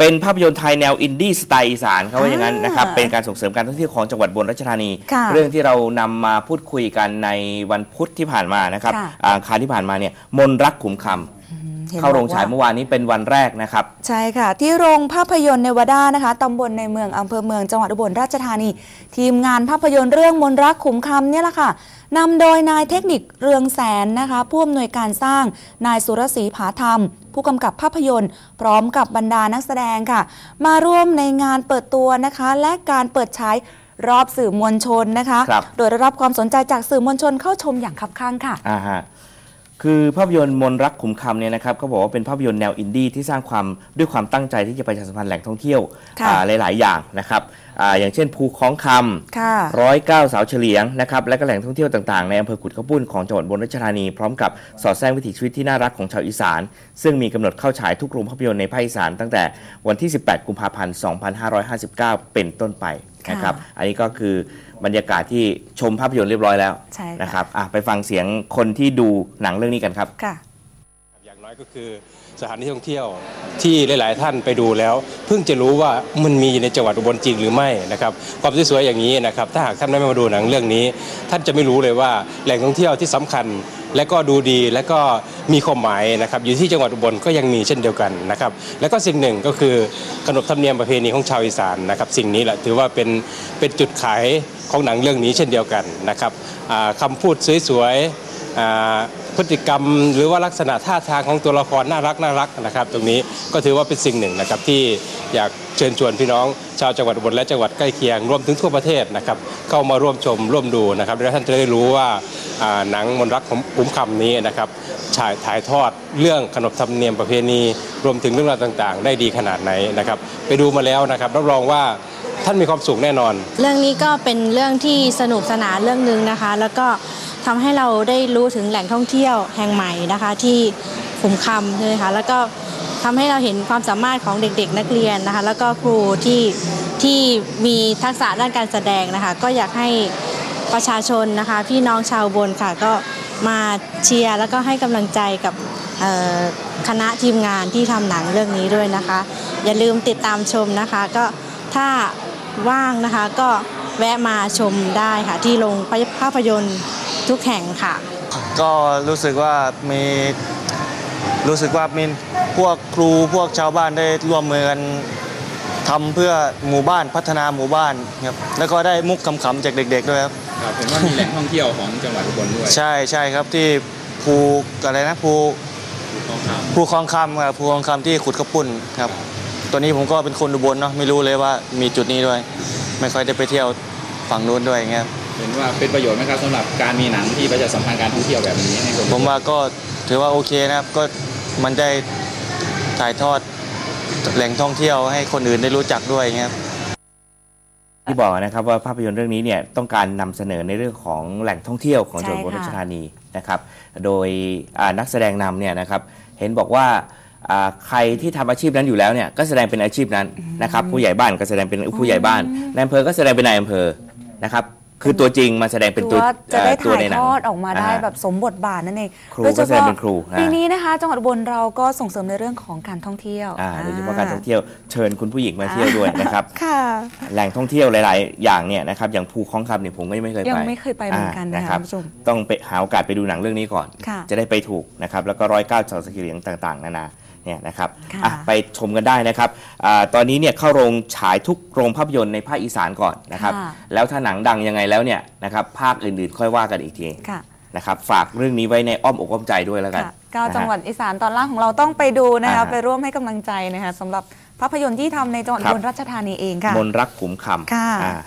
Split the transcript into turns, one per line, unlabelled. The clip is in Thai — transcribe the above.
เป็นภาพยนตร์ไทยแนวอินดี้สไตล์อีสานเขาว่าอย่างนั้นนะครับ
อ่า
เป็นการส่งเสริมการท่องเที่ยวของจังหวัดอุบนราชธานี
ค่ะ
เรื่องที่เรานำมาพูดคุยกันในวันพุธที่ผ่านมานะครับ
ค่ะ
อาอังคารที่ผ่านมาเนี่ยมนรักขุมคำ
ห็น
เข้าโรงฉาย
บอกว่
เมื่อวานนี้เป็นวันแรกนะครับ
ใช่ค่ะ ที่โรงภาพยนตร์เนวาดานะคะตำบลในเมืองอำเภอเมืองจังหวัดอุบลราชธานี ทีมงานภาพยนตร์เรื่องมนรักขุมคำเนี่ยแหละค่ะนำโดยนายเทคนิคเรืองแสนนะคะผู้อำนวยการสร้างนายสุรศรีผาธรรม ผู้กำกับภาพยนตร์ พร้อมกับบรรดานักแสดงค่ะ มาร่วมในงานเปิดตัวนะคะ และการเปิดฉายรอบสื่อมวลชนนะคะ
ครับ
โดยได้รับความสนใจจากสื่อมวลชนเข้าชมอย่างคับข้างค่ะ
อ่าฮะ คือภาพยนตร์มนรักขุมคำเนี่ยนะครับเขาบอกว่าเป็นภาพยนตร์แนวอินดี้ที่สร้างความด้วยความตั้งใจที่จะประชาสัมพันธ์แหล่งท่องเที่ยว
ค่ะ
อ่าหลาย ๆ อย่างนะครับอ่าอย่างเช่นภูคล้องคำ
ค่ะ
ร้อยเก้าเสาเฉลียงนะครับและก็แหล่งท่องเที่ยวต่าง ๆ ในอำเภอกุดข้าวปุ้นของจังหวัดอุบนราชธานี พร้อมกับสอดแทรกวิถีชีวิตที่น่ารักของชาวอีสาน ซึ่งมีกำหนดเข้าฉายทุกโรงภาพยนตร์ในภาคอีสานตั้งแต่วันที่ 18 กุมภาพันธ์ 2559 เป็นต้นไป นะครับ
ค่ะ
อันนี้ก็คือบรรยากาศที่ชมภาพยนตร์เรียบร้อยแล้ว
ใช่ค่ะ
นะครับอะไปฟังเสียงคนที่ดูหนังเรื่องนี้กันครับ
ค่ะ
อย่างน้อยก็คือสถานที่ท่องเที่ยวที่หลาย ๆ ท่านไปดูแล้ว เพิ่งจะรู้ว่ามันมีในจังหวัดอุบลจริงหรือไม่นะครับความสวยๆอย่างนี้นะครับถ้าหากท่านไม่มาดูหนังเรื่องนี้ ท่านจะไม่รู้เลยว่าแหล่งท่องเที่ยวที่สำคัญ และก็ดูดีและก็มีความหมายนะครับอยู่ที่จังหวัดอุบลก็ยังมีเช่นเดียวกันนะครับแล้วก็สิ่งหนึ่งก็คือขนบธรรมเนียมประเพณีของชาวอีสานนะครับสิ่งนี้แหละถือว่าเป็นเป็นจุดขายของหนังเรื่องนี้เช่นเดียวกันนะครับอ่าคำพูดสวยๆพฤติกรรมหรือว่าลักษณะท่าทางของตัวละครน่ารักน่ารักนะครับ ตรงนี้ก็ถือว่าเป็นสิ่งหนึ่งนะครับที่อยากเชิญชวนพี่น้อง ชาวจังหวัดอุบลและจังหวัดใกล้เคียงรวมถึงทั่วประเทศนะครับเข้ามาร่วมชมร่วมดูนะครับและท่านจะได้รู้ว่า หนังมนรักของคุ้มคำนี้นะครับฉายถ่ายทอดเรื่องขนบธรรมเนียมประเพณี รวมถึงเรื่องราวต่างๆ ได้ดีขนาดไหนนะครับ ไปดูมาแล้วนะครับรับรองว่าท่านมีความสุขแน่นอน
เรื่องนี้ก็เป็นเรื่องที่สนุกสนานเรื่องหนึ่งนะคะ แล้วก็ทำให้เราได้รู้ถึงแหล่งท่องเที่ยวแห่งใหม่นะคะ ที่ขุมคำใช่ไหมคะแล้วก็ทำให้เราเห็นความสามารถของเด็กๆ นักเรียนนะคะ แล้วก็ครูที่ที่มีทักษะด้านการแสดงนะคะ ก็อยากให้ ประชาชนนะคะ พี่น้องชาวบนค่ะก็มาเชียร์แล้วก็ให้กำลังใจกับคณะทีมงานที่ทำหนังเรื่องนี้ด้วยนะคะ อย่าลืมติดตามชมนะคะ ก็ถ้าว่างนะคะก็แวะมาชมได้ค่ะ ที่โรงภาพยนตร์ทุกแห่งค่ะ
ก็รู้สึกว่ามีรู้สึกว่ามีพวกครูพวกชาวบ้านได้ร่วมมือกันทำเพื่อหมู่บ้านพัฒนาหมู่บ้านครับแล้วก็ได้มุกคำๆจากเด็ก ๆ ด้วยครับ
ครับเห็นว่ามีแหล่งท่องเที่ยวของจังหวัดอุบลด้วย
ใช่ใช่ครับที่ภูอะไรนะภู
ทองค
ภูคลองคำครับภูคลองคำที่ขุดกระปุ่นครับตัวนี้ผมก็เป็นคนอุบลเนาะไม่รู้เลยว่ามีจุดนี้ด้วย ไม่ค่อยได้ไปเที่ยวฝั่งนู้นด้วยอย่างเงี้ยครับำ
เห็นว่าเป็นประโยชน์ไหมครับสำหรับการมีหนังที่ประชาสัมพันธ์การท่องเที่ยวแบบนี้ให้คน
ผมว่าก็ถือว่าโอเคนะครับก็มันได้ถ่ายทอดแหล่งท่องเที่ยวให้คนอื่นได้รู้จักด้วยอย่างเงี้ยครับ
ที่บอกนะครับว่าภาพยนตร์เรื่องนี้เนี่ยต้องการนำเสนอในเรื่องของแหล่งท่องเที่ยวของ
ใช่
จังหวัดอุบล
ค่ะ
ราชธานีนะครับโดยอ่านักแสดงนำเนี่ยนะครับเห็นบอกว่าอ่าใครที่ทำอาชีพนั้นอยู่แล้วเนี่ยก็แสดงเป็นอาชีพนั้นนะครับผู้ใหญ่บ้านก็แสดงเป็นผู้ใหญ่บ้านนายอำเภอก็แสดงเป็นนายอำเภอนะครับ คือตัวจริงมาแสดงเป็น
ถื
ตัว
อว่าจะได้
เอ่อตัว
ถ่าย
ในหนัง
ทอดออกมาได้
อ่
แบบสมบทบาทนั่นเอง
ครู
โดยเฉ
ก็แสดง
พาะ
เป็นครูนะ
ปีนี้นะคะจังหวัดอุบลเราก็ส่งเสริมในเรื่องของการท่องเที่ยว
อ่าโดยเฉพาะการท่องเที่ยวเชิญคุณผู้หญิงมาเที่ยวด้วยนะครับ
ค่ะ
แหล่งท่องเที่ยวหลาย ๆ อย่างเนี่ยนะครับอย่างภูคล้องคำเนี่ยผมก็ยังไม่เคยไป
ยังไม่เคยไปเหมือนกันนะคะา
รับ
คุณผู้ชม
ต้องไปหาโอกาสไปดูหนังเรื่องนี้ก่อน
ค่ะ
จะได้ไปถูกนะครับแล้วก็ร้อยเก้าเสาสกีเหลียงต่าง ๆ นานา เนี่ยนะครับ
ค่ะ
อะไปชมกันได้นะครับอาตอนนี้เนี่ยเข้าโรงฉายทุกโรงภาพยนตร์ในภาคอีสานก่อนนะครับ
ค่ะ
แล้วถ้าหนังดังยังไงแล้วเนี่ยนะครับภาคอื่นๆ ค่อยว่ากันอีกที
ค่ะ
นะครับฝากเรื่องนี้ไว้ในอ้อมอกอ้อมใจด้วยแล้วกัน
ค่ะก็
นะฮะ
จังหวัดอีสานตอนล่างของเราต้องไปดูนะคะ
อ่า
ไปร่วมให้กำลังใจนะคะสำหรับภาพยนตร์ที่ทำในจังหวัด
ครับ
อุบลราชธานีเองค่ะ
มนรักขุมคำ
ค่ะ
อ่า